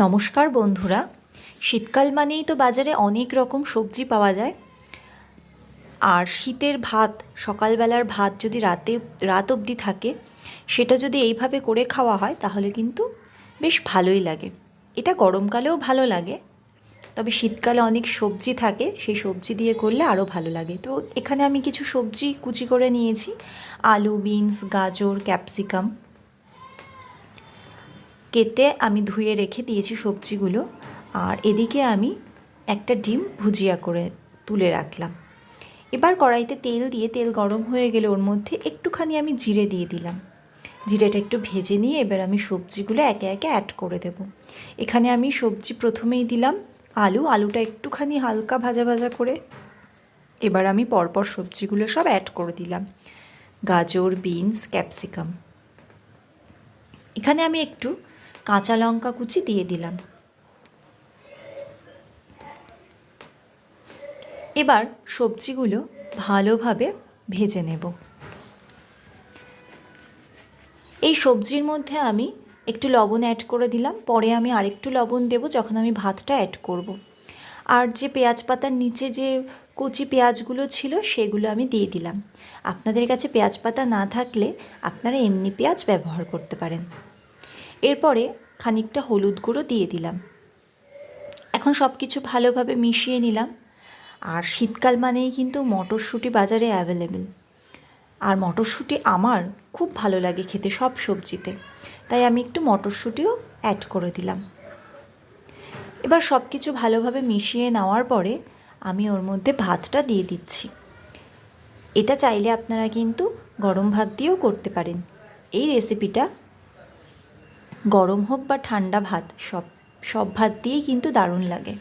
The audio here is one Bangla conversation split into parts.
নমস্কার বন্ধুরা। শীতকাল মানেই তো বাজারে অনেক রকম সবজি পাওয়া যায়। আর শীতের ভাত, সকালবেলার ভাত যদি রাতে, রাত অবধি থাকে, সেটা যদি এইভাবে করে খাওয়া হয়, তাহলে কিন্তু বেশ ভালোই লাগে। এটা গরমকালেও ভালো লাগে। তবে শীতকালে অনেক সবজি থাকে, সেই সবজি দিয়ে করলে আরও ভালো লাগে। তো এখানে আমি কিছু সবজি কুচি করে নিয়েছি। আলু, বিনস, গাজর, ক্যাপসিকাম। কেটে আমি ধুয়ে রেখে দিয়েছি সবজিগুলো। আর এদিকে আমি একটা ডিম ভুজিয়া করে তুলে রাখলাম। এবার কড়াইতে তেল দিয়ে, তেল গরম হয়ে গেলে ওর মধ্যে একটুখানি আমি জিরে দিয়ে দিলাম। জিরেটা একটু ভেজে নিয়ে এবার আমি সবজিগুলো একে একে অ্যাড করে দেব। এখানে আমি সবজি প্রথমেই দিলাম আলু। আলুটা একটুখানি হালকা ভাজা ভাজা করে এবার আমি পরপর সবজিগুলো সব অ্যাড করে দিলাম। গাজর, বিনস, ক্যাপসিকাম। এখানে আমি একটু কাঁচা লঙ্কা কুচি দিয়ে দিলাম। এবার সবজিগুলো ভালোভাবে ভেজে নেব। এই সবজির মধ্যে আমি একটু লবণ অ্যাড করে দিলাম। পরে আমি আরেকটু লবণ দেব যখন আমি ভাতটা অ্যাড করব। আর যে পেঁয়াজ পাতার নিচে যে কুচি পেঁয়াজগুলো ছিল সেগুলো আমি দিয়ে দিলাম। আপনাদের কাছে পেঁয়াজ পাতা না থাকলে আপনারা এমনি পেঁয়াজ ব্যবহার করতে পারেন। এরপরে খানিকটা হলুদ গুঁড়ো দিয়ে দিলাম। এখন সব কিছু ভালোভাবে মিশিয়ে নিলাম। আর শীতকাল মানেই কিন্তু মটরশুঁটি বাজারে অ্যাভেলেবেল আর মটরশুঁটি আমার খুব ভালো লাগে খেতে সব সবজিতে। তাই আমি একটু মটরশুঁটিও অ্যাড করে দিলাম। এবার সব কিছু ভালোভাবে মিশিয়ে নেওয়ার পরে আমি ওর মধ্যে ভাতটা দিয়ে দিচ্ছি। এটা চাইলে আপনারা কিন্তু গরম ভাত দিয়েও করতে পারেন। এই রেসিপিটা গরম হোক বা ঠান্ডা ভাত, সব সব ভাত দিয়েই কিন্তু দারুণ লাগে।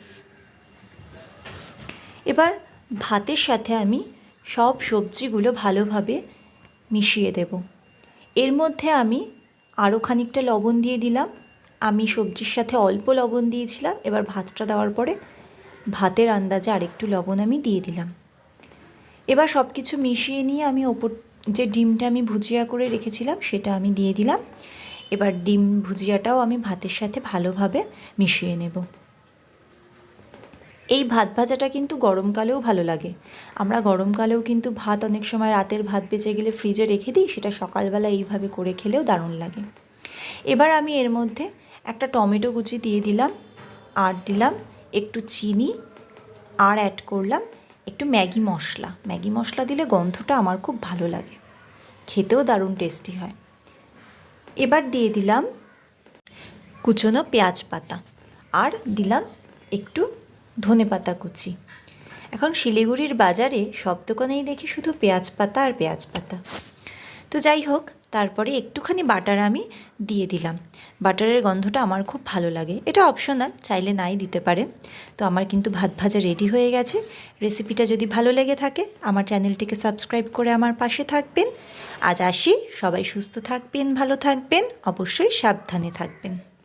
এবার ভাতের সাথে আমি সব সবজিগুলো ভালোভাবে মিশিয়ে দেব। এর মধ্যে আমি আরও খানিকটা লবণ দিয়ে দিলাম। আমি সবজির সাথে অল্প লবণ দিয়েছিলাম। এবার ভাতটা দেওয়ার পরে ভাতের আন্দাজে আরেকটু লবণ আমি দিয়ে দিলাম। এবার সব কিছু মিশিয়ে নিয়ে আমি ওপর যে ডিমটা আমি ভুজিয়া করে রেখেছিলাম, সেটা আমি দিয়ে দিলাম। এবার ডিম ভুজিয়াটাও আমি ভাতের সাথে ভালোভাবে মিশিয়ে নেব। এই ভাত ভাজাটা কিন্তু গরমকালেও ভালো লাগে। আমরা গরমকালেও কিন্তু ভাত অনেক সময় রাতের ভাত বেঁচে গেলে ফ্রিজে রেখে দিই, সেটা সকালবেলা এইভাবে করে খেলেও দারুণ লাগে। এবার আমি এর মধ্যে একটা টমেটো কুচি দিয়ে দিলাম, আর দিলাম একটু চিনি, আর অ্যাড করলাম একটু ম্যাগি মশলা। ম্যাগি মশলা দিলে গন্ধটা আমার খুব ভালো লাগে। খেতেও দারুণ টেস্টি হয়। এবার দিয়ে দিলাম কুচনো পেঁয়াজ পাতা আর দিলাম একটু ধনে পাতা কুচি। এখন শিলিগুড়ির বাজারে সব দোকানেই দেখি শুধু পেঁয়াজ পাতা আর পেঁয়াজ পাতা। তো যাই হোক, তারপরে একটুখানি বাটার আমি দিয়ে দিলাম। বাটারের গন্ধটা আমার খুব ভালো লাগে। এটা অপশনাল চাইলে নাই দিতে পারে। তো আমার কিন্তু ভাত ভাজা রেডি হয়ে গেছে। রেসিপিটা যদি ভালো লেগে থাকে, আমার চ্যানেলটিকে সাবস্ক্রাইব করে আমার পাশে থাকবেন। আজ আসি। সবাই সুস্থ থাকবেন, ভালো থাকবেন। অবশ্যই সাবধানে থাকবেন।